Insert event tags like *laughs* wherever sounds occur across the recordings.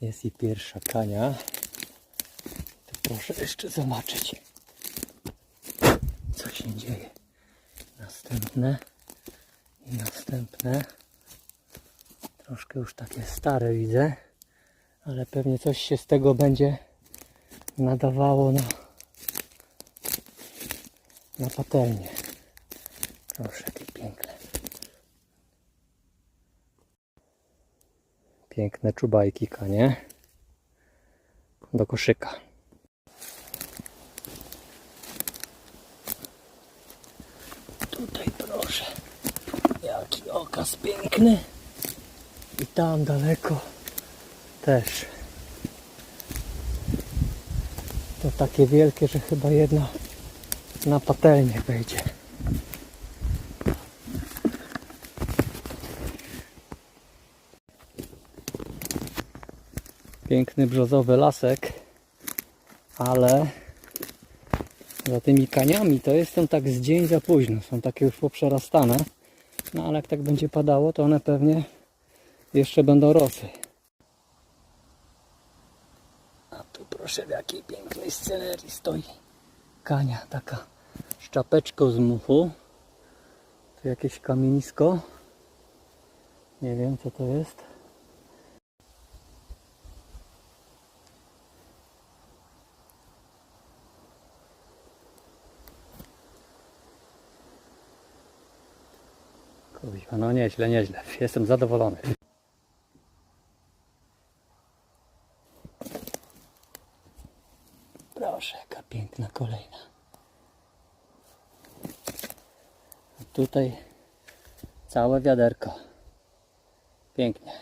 Jest i pierwsza kania. To proszę jeszcze zobaczyć, co się dzieje. Następne i następne. Troszkę już takie stare widzę, ale pewnie coś się z tego będzie nadawało na, na patelnię. Proszę, jakie piękne. Piękne czubajki kanie. Do koszyka. Tutaj proszę. Jaki okaz piękny. I tam daleko też. To takie wielkie, że chyba jedna na patelnię wejdzie. Piękny brzozowy lasek, ale za tymi kaniami to jestem tak z dzień za późno. Są takie już poprzerastane. No ale jak tak będzie padało, to one pewnie jeszcze będą rosły. A tu proszę w jakiej pięknej scenerii stoi kania taka z czapeczką z muchu. Tu jakieś kamienisko. Nie wiem co to jest. Kurwa, no nieźle, nieźle. *laughs* Jestem zadowolony. Proszę, jaka piękna kolejna. A tutaj całe wiaderko. Pięknie.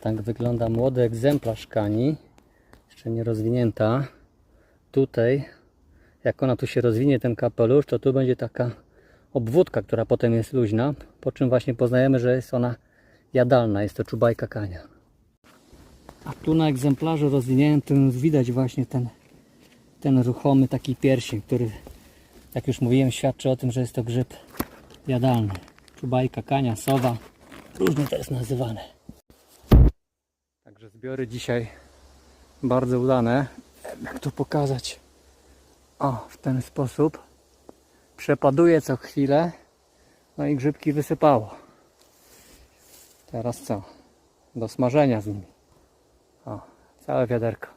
Tak wygląda młody egzemplarz kani. Jeszcze nie rozwinięta. Tutaj, jak ona tu się rozwinie, ten kapelusz, to tu będzie taka obwódka, która potem jest luźna. Po czym właśnie poznajemy, że jest ona jadalna. Jest to czubajka kania. A tu na egzemplarzu rozwiniętym widać właśnie ten, ten ruchomy taki pierścień, który, jak już mówiłem, świadczy o tym, że jest to grzyb jadalny. Czubajka, kania, sowa, różnie to jest nazywane. Także zbiory dzisiaj bardzo udane. Jak tu pokazać? O, w ten sposób. Przepaduje co chwilę. No i grzybki wysypało. Teraz co? Do smażenia z nimi. O, całe wiaderko.